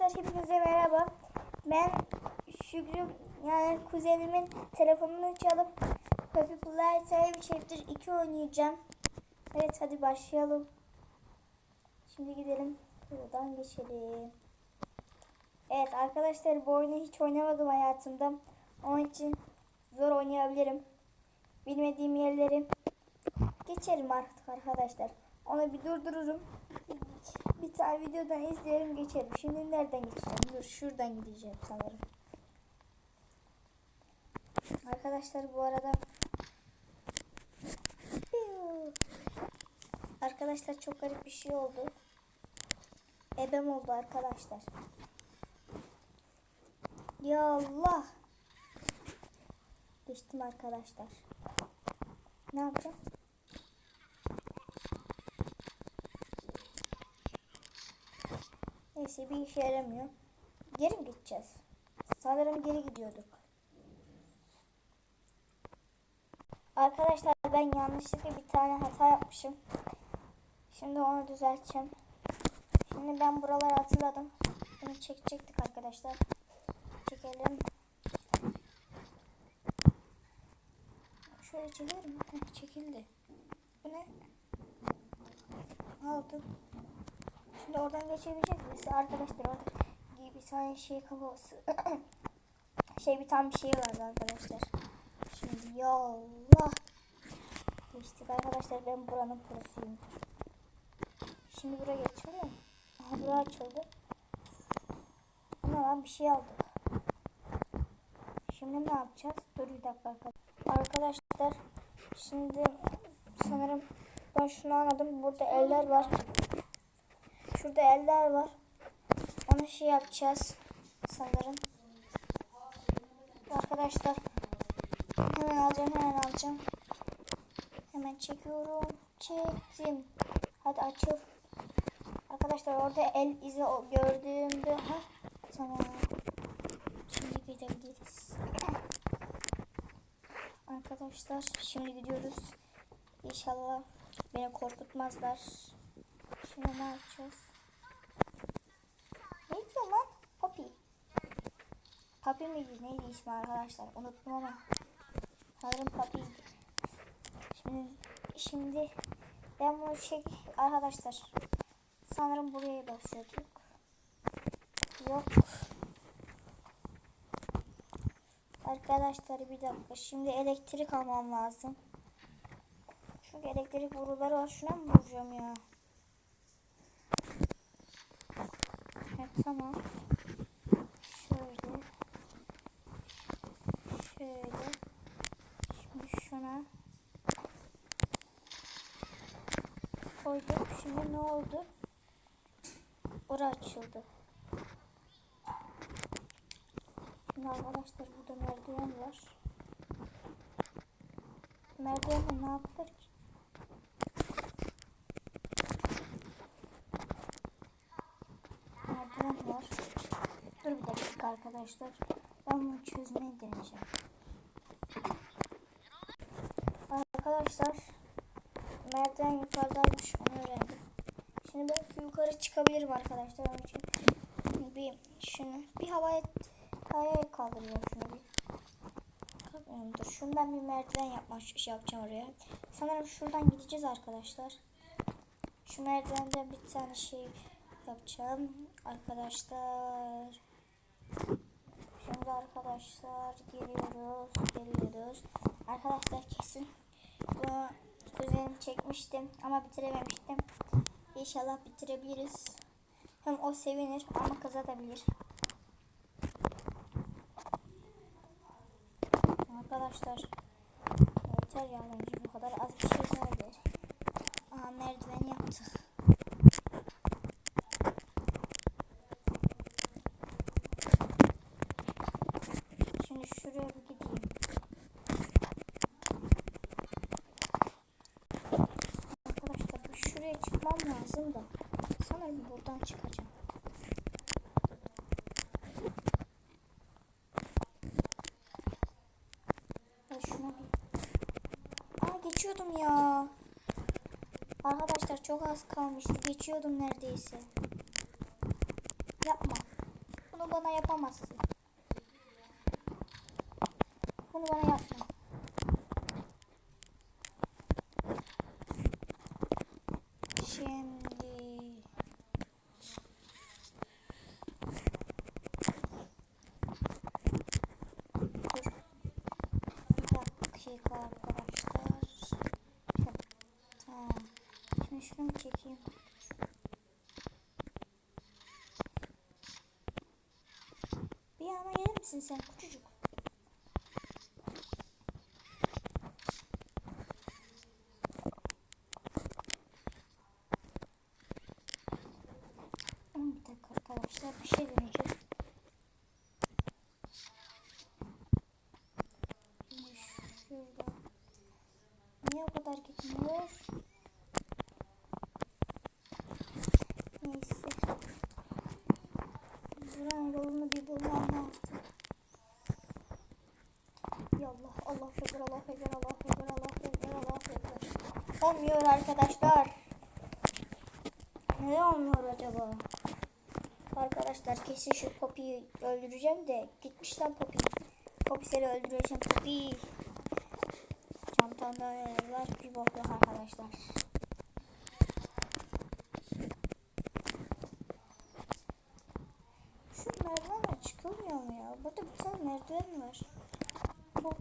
Arkadaşlar hepinize merhaba. Ben Şükrü yani kuzenimin telefonunu çalıp Happy Playtime Chapter 2 oynayacağım. Evet hadi başlayalım. Şimdi gidelim. Buradan geçelim. Evet arkadaşlar bu oyunu hiç oynamadım hayatımda. Onun için zor oynayabilirim. Bilmediğim yerleri geçerim artık arkadaşlar. Onu bir durdururum. Bir tane videodan izleyelim geçelim. Şimdi nereden geçeceğim? Dur şuradan gideceğim sanırım. Arkadaşlar bu arada Arkadaşlar çok garip bir şey oldu. Ebem oldu arkadaşlar. Ya Allah. Geçtim arkadaşlar. Ne yapacağım? Neyse bir işe yaramıyor. Geri mi gideceğiz? Sanırım geri gidiyorduk. Arkadaşlar ben yanlışlıkla bir tane hata yapmışım. Şimdi onu düzelteceğim. Şimdi ben buraları hatırladım. Bunu çekecektik arkadaşlar. Çekelim. Şöyle çekelim çekildi. Bu ne? Aldım. Şimdi oradan geçebilecek miyiz? Arkadaşlar orada bir tane şey kafası. şey bir tane bir şey vardı arkadaşlar. Şimdi ya Allah. Geçtik arkadaşlar ben buranın prosuyum. Şimdi buraya geçiyor mu? Aha bura açıldı. Ama lan bir şey aldık. Şimdi ne yapacağız? Dur bir dakika arkadaşlar. Arkadaşlar şimdi sanırım ben şunu anladım. Burada eller var. Şurada eller var. Onu şey yapacağız sanırım. Arkadaşlar hemen alacağım hemen alacağım. Hemen çekiyorum. Çektim. Hadi açıl. Arkadaşlar orada el izi gördüğümde ha tamam. Şimdi gidebiliriz. Arkadaşlar şimdi gidiyoruz. İnşallah beni korkutmazlar. Şimdi ne yapacağız? Ne diyor lan? Papi. Papi miydi? Neydi ismi arkadaşlar? Unuttum ama. Sanırım Papi'ydi. Şimdi, şimdi ben bunu çek arkadaşlar. Sanırım buraya basıyorduk. Yok. Arkadaşlar bir dakika. Şimdi elektrik almam lazım. Çünkü elektrik boruları var. Şuna mı vuracağım ya? Evet tamam. Şöyle. Şöyle. Koyduk. Şimdi ne oldu? Ora açıldı. Şimdi arkadaşlar burada merdiven var. Merdivenle ne yapılır ki? merdiven var. Dur bir dakika arkadaşlar. Ben bunu çözmeyi deneyeceğim. Arkadaşlar merdiven yukarıdaymış onu öğrendim. Şimdi belki yukarı çıkabilirim arkadaşlar. Onun için bir şunu bir havaya havaya kaldırıyorum şunu bir. Dur şundan bir merdiven yapma şey yapacağım oraya. Sanırım şuradan gideceğiz arkadaşlar. Şu merdivenden bir tane şey yapacağım arkadaşlar. Şimdi arkadaşlar geliyoruz, geliyoruz. Arkadaşlar kesin bunu kuzenim çekmiştim ama bitirememiştim. İnşallah bitirebiliriz. Hem o sevinir ama kızabilir. Arkadaşlar yeter ya bence bu kadar az bir şey vardır. Aha merdiven yaptık. Şimdi şuraya bir gideyim. Arkadaşlar bir şuraya çıkmam lazım da. Sanırım buradan çıkacağım. Ya şuna bir... Aa geçiyordum ya. Arkadaşlar çok az kalmıştı. Geçiyordum neredeyse. Yapma. bana yapamazsın. Bunu bana yapma. Şimdi Dur. Bir dakika arkadaşlar. Şöyle. Tamam. Şimdi şunu çekeyim. Bir yana gelir misin sen küçücük? Bir dakika arkadaşlar bir şey deneyeceğim. Şimdi Şurada. Niye o kadar gitmiyor? Neyse. Buranın yolunu bir bulmam lazım. Ya Allah, Allah ekber, Allah ekber, Allah ekber, Allah ekber, Allah ekber. Olmuyor arkadaşlar. Neden olmuyor acaba? Arkadaşlar kesin şu Poppy'yi öldüreceğim de gitmişler Poppy. Poppy seni öldüreceğim Poppy. Çantamda var bir bok yok arkadaşlar. Şu merdivenle çıkılmıyor mu ya? Burada bir tane merdiven var. Şu...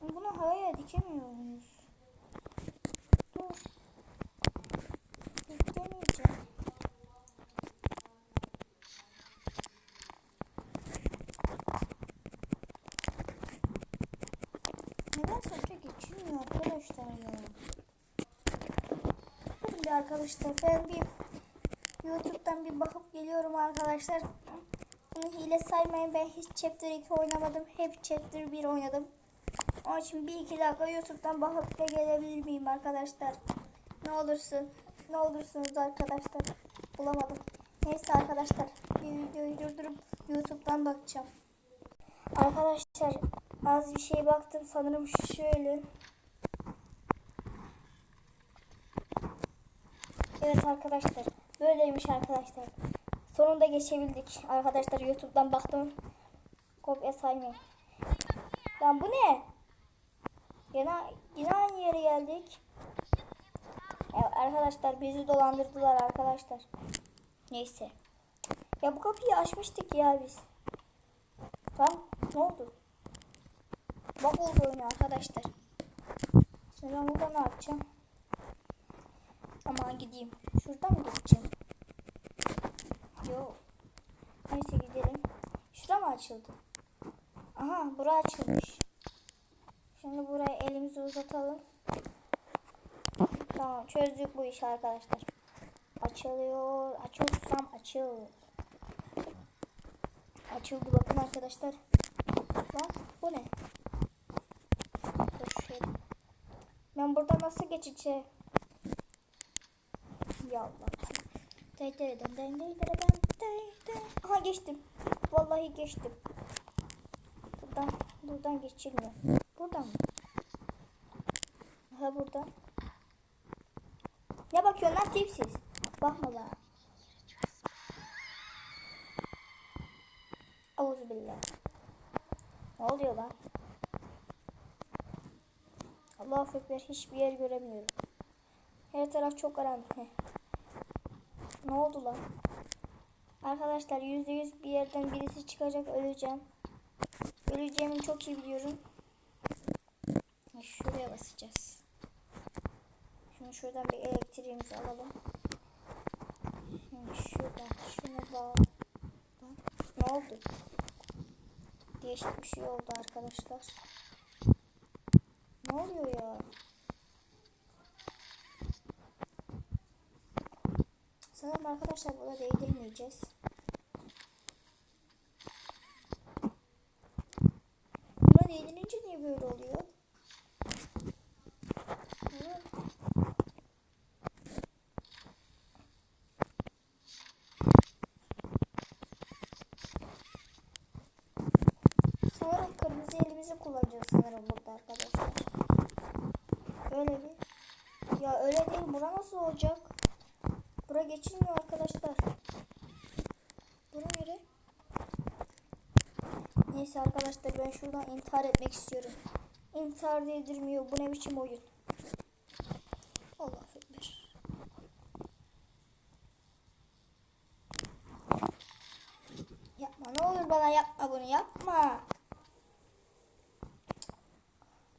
Bunu havaya dikemiyor muyuz? Dur. Neden sonra geçilmiyor arkadaşlar ya? Şimdi arkadaşlar ben bir YouTube'dan bir bakıp geliyorum arkadaşlar. Bunu hile saymayın ben hiç Chapter 2 oynamadım. Hep Chapter 1 oynadım. Onun için bir iki dakika YouTube'dan bakıp da gelebilir miyim arkadaşlar? Ne olursun. Ne olursunuz arkadaşlar. Bulamadım. Neyse arkadaşlar bir videoyu durdurup YouTube'dan bakacağım. Arkadaşlar az bir şey baktım sanırım şöyle. Evet arkadaşlar böyleymiş arkadaşlar. Sonunda geçebildik. Arkadaşlar YouTube'dan baktım. Kopya saymayın. Lan bu ne? Yine, yine aynı yere geldik. Ya arkadaşlar bizi dolandırdılar arkadaşlar. Neyse. Ya bu kapıyı açmıştık ya biz. Tamam ne oldu? Bak oldu oyunu arkadaşlar. Şimdi ben burada ne yapacağım? Aman gideyim. Şuradan mı gideceğim? Yok. Neyse gidelim. Şura mı açıldı? Aha bura açılmış. Şimdi buraya elimizi uzatalım. Tamam çözdük bu işi arkadaşlar. Açılıyor. Açılsam açıl. Açıldı bakın arkadaşlar. Lan bu ne? Ben burada nasıl geçeceğim? Ya Allah. Dey dey dey dey dey. Aha geçtim. Vallahi geçtim. Buradan buradan geçilmiyor. Buradan mı? Aha buradan. Ne bakıyorsun lan tipsiz? Bakma lan. Auzubillah. Ne oluyor lan? Allahu Ekber hiçbir yer göremiyorum. Her taraf çok karanlık. Ne oldu lan? Arkadaşlar yüzde yüz bir yerden birisi çıkacak öleceğim. Öleceğimi çok iyi biliyorum. Şuraya basacağız. Şimdi şuradan bir elektriğimizi alalım. Şimdi şuradan şunu bağ. Ne oldu? Değişik bir şey oldu arkadaşlar. Ne oluyor ya? Sanırım arkadaşlar burada değdirmeyeceğiz. Buna değdirince niye böyle oluyor? Sanırım kırmızı elimizi kullanacağız sanırım burada arkadaşlar. Öyle bir. Ya öyle değil. Bura nasıl olacak? Bura geçilmiyor arkadaşlar. Bura nere? Neyse arkadaşlar ben şuradan intihar etmek istiyorum. İntihar değdirmiyor. Bu ne biçim oyun? Allah ekber. Yapma ne olur bana yapma bunu yapma.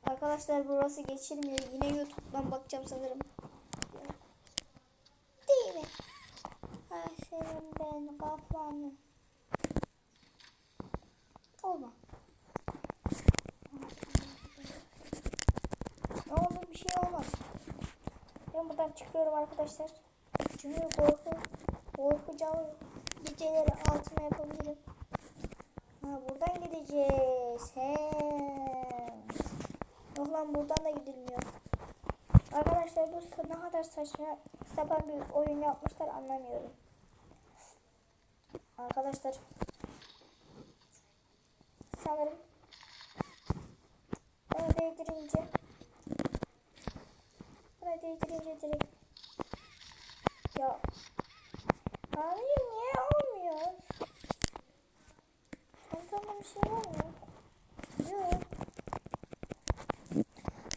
Arkadaşlar burası geçilmiyor. Yine YouTube'dan bakacağım sanırım. Değil mi? Ay senin ben kafanı. Olma. Ne oldu bir şey olmaz. Ben buradan çıkıyorum arkadaşlar. Çünkü korku, korkacağım geceleri altına yapabilirim. Ha buradan gideceğiz. He. Yok lan buradan da gidilmiyor. Arkadaşlar bu ne kadar saçma sapan bir oyun yapmışlar anlamıyorum. Arkadaşlar. Sanırım. Bunu değdirince bunu değdirince direkt ya abi niye olmuyor? Çantamda bir şey var mı? Yok.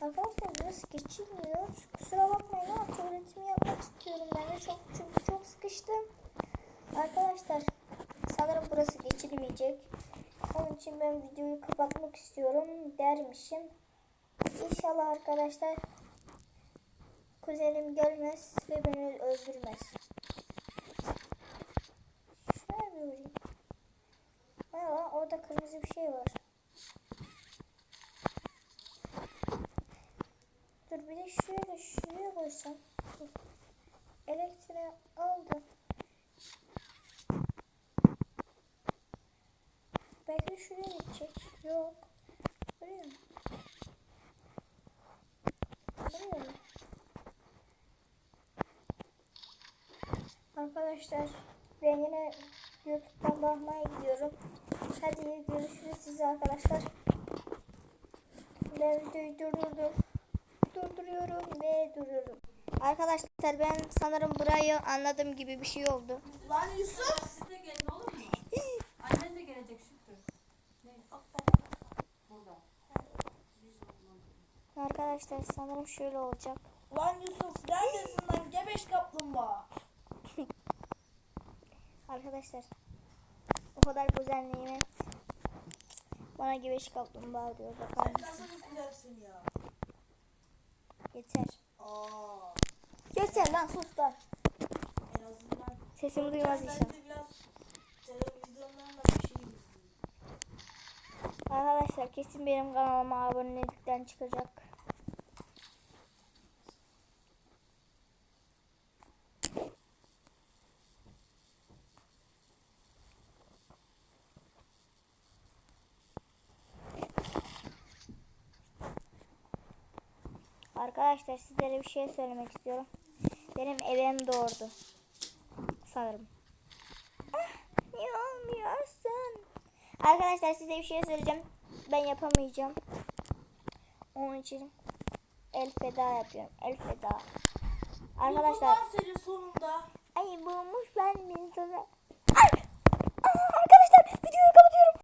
Arkadaşlar burası geçilmiyor. Kusura bakmayın ama tuvaletimi yapmak istiyorum. Ben de çok çünkü çok sıkıştım. Arkadaşlar sanırım burası geçilmeyecek. Onun için ben videoyu kapatmak istiyorum dermişim. İnşallah arkadaşlar kuzenim gelmez ve beni öldürmez. Şöyle vurayım. Aa, orada kırmızı bir şey var. Dur bir de şöyle şuraya koysam. Elektriği aldı. Belki şuraya gidecek. Yok. Buraya mı? Buraya mı? Arkadaşlar ben yine YouTube'dan bakmaya gidiyorum. Hadi görüşürüz size arkadaşlar. Ben videoyu durdurdum. Durduruyorum ve duruyorum. Arkadaşlar ben sanırım burayı anladığım gibi bir şey oldu. Lan Yusuf. Siz de gelin olur mu? Annen de gelecek Şükrü. Ne? Burada. Arkadaşlar sanırım şöyle olacak. Lan Yusuf neredesin lan gebeş kaplumbağa? Arkadaşlar o kadar nimet bana güveç kaplumbağa diyor. Bakar Sen nasıl bir ya? Yeter. Aa. Yeter lan sus lan. En azından. Sesimi duymaz inşallah. şey. Arkadaşlar kesin benim kanalıma abonelikten çıkacak. Arkadaşlar sizlere bir şey söylemek istiyorum. Benim evim doğurdu. Sanırım. Ah, niye olmuyorsun? Arkadaşlar size bir şey söyleyeceğim. Ben yapamayacağım. Onun için el feda yapıyorum. El feda. Arkadaşlar. Buldum seni sonunda. Ay bulmuş ben beni sana. Ay! Aa, arkadaşlar videoyu kapatıyorum.